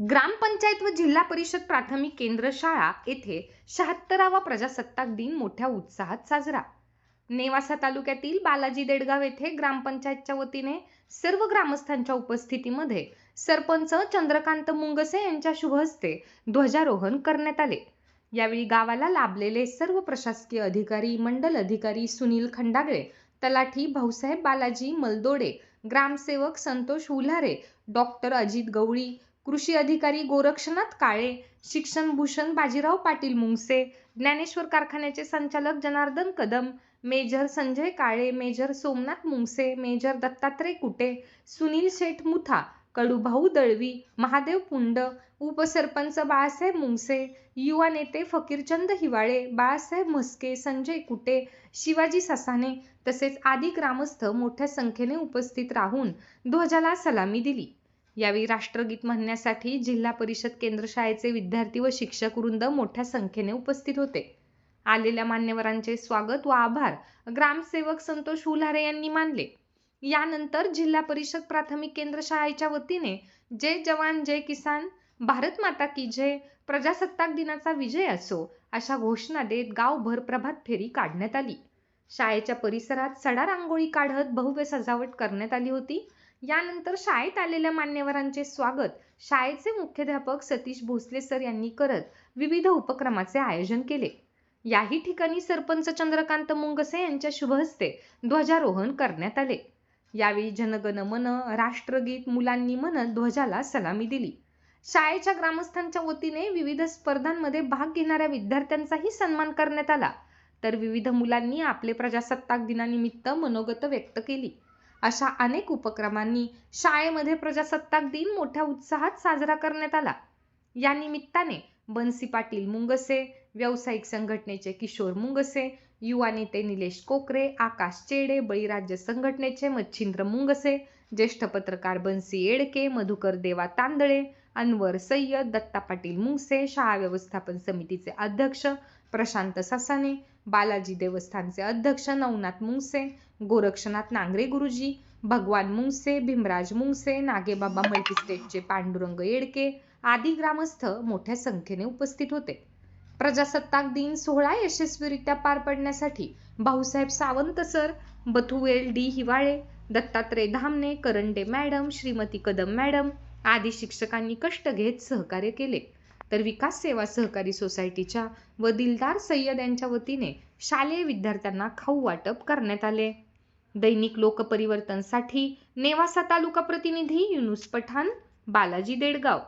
ग्रामपंचायत व जिल्हा परिषद प्राथमिक केंद्र शाळा येथे शहात्तरावा प्रजासत्ताक दिन मोठ्या उत्साहात साजरा. नेवासा तालुक्यातील बालाजी देडगाव येथे ग्रामपंचायतच्या वतीने सर्व ग्रामस्थांच्या उपस्थितीमध्ये सरपंच चंद्रकांत मुंगसे यांच्या शुभ हस्ते ध्वजारोहण करण्यात आले. यावेळी गावाला लाभलेले सर्व प्रशासकीय अधिकारी मंडल अधिकारी सुनील खंडागळे तलाठी भाऊसाहेब बालाजी मलदोडे ग्रामसेवक संतोष उल्हारे डॉक्टर अजित गवळी कृषी अधिकारी गोरक्षनाथ काळे शिक्षण भूषण बाजीराव पाटील मुंगसे ज्ञानेश्वर कारखान्याचे संचालक Janardan Kadam major Sanjay Kale major Somnath Mungse major Dattatray Kute Sunil Seth Mutha Kadubhau Dalvi Mahadev Pund उपसरपंच बाळासाहेब मुंगसे युवा नेते फकीरचंद हिवाळे बाळासाहेब म्हस्के संजय कुटे शिवाजी ससाने तसेच आदी ग्रामस्थ मोठ्या संख्येने उपस्थित राहून ध्वजाला सलामी दिली. यावेळी राष्ट्रगीत म्हणण्यासाठी जिल्हा परिषद केंद्र शाळेचे विद्यार्थी व शिक्षक वृंद मोठ्या संख्येने उपस्थित होते. आलेल्या मान्यवरांचे स्वागत व आभार ग्रामसेवक संतोष हुलारे यांनी मानले. यानंतर जिल्हा परिषद प्राथमिक केंद्र शाळेच्या वतीने जय जवान जय किसान भारत माता की जय प्रजासत्ताक दिनाचा विजय असो अशा घोषणा देत गावभर प्रभात फेरी काढण्यात आली. शाळेच्या परिसरात सडा रांगोळी काढत भव्य सजावट करण्यात आली होती. यानंतर शाळेत आलेल्या मान्यवरांचे स्वागत शाळेचे मुख्याध्यापक सतीश भोसले सर यांनी करत विविध उपक्रमाचे आयोजन केले. याही ठिकाणी सरपंच चंद्रकांत मुंगसे यांच्या शुभहस्ते ध्वजारोहण करण्यात आले. यावेळी जनगण मन राष्ट्रगीत मुलांनी म्हणत ध्वजाला सलामी दिली. शाळेच्या ग्रामस्थांच्या वतीने विविध स्पर्धांमध्ये भाग घेणाऱ्या विद्यार्थ्यांचाही सन्मान करण्यात आला. तर विविध मुलांनी आपले प्रजासत्ताक दिनानिमित्त मनोगत व्यक्त केली. अशा अनेक उपक्रमांनी शाळेमध्ये प्रजासत्ताक दिन मोठ्या उत्साहात साजरा करण्यात आला. या निमित्ताने बन्सी पाटील मुंगसे व्यावसायिक संघटनेचे किशोर मुंगसे युवा नेते निलेश कोकरे आकाश चेडे बळीराज्य संघटनेचे मच्छिंद्र मुंगसे ज्येष्ठ पत्रकार बन्सी येडके मधुकर देवा तांदळे अनवर सय्यद दत्ता पाटील मुंगसे शाळा व्यवस्थापन समितीचे अध्यक्ष प्रशांत ससाने बालाजी देवस्थानचे अध्यक्ष नवनाथ मुंगसे गोरक्षनाथ नांगरे गुरुजी भगवान मुंगसे भीमराज मुंगसे नागेबाबा मल्टीस्टेटचे पांडुरंग येडके आदी ग्रामस्थ मोठ्या संख्येने उपस्थित होते. प्रजासत्ताक दिन सोहळा यशस्वीरित्या पार पडण्यासाठी Bhausaheb Sawant sir Bathuvel D Hiwale Dattatray Dhamane Karande madam Shrimati Kadam madam आदी शिक्षकांनी कष्ट घेत सहकार्य केले. तर विकास सेवा सहकारी सोसायटीच्या व दिलदार सय्यद यांच्या वतीने शालेय विद्यार्थ्यांना खाऊ वाटप करण्यात आले. दैनिक लोकपरिवर्तनसाठी नेवासा तालुका प्रतिनिधी युनुस पठाण बालाजी देडगाव.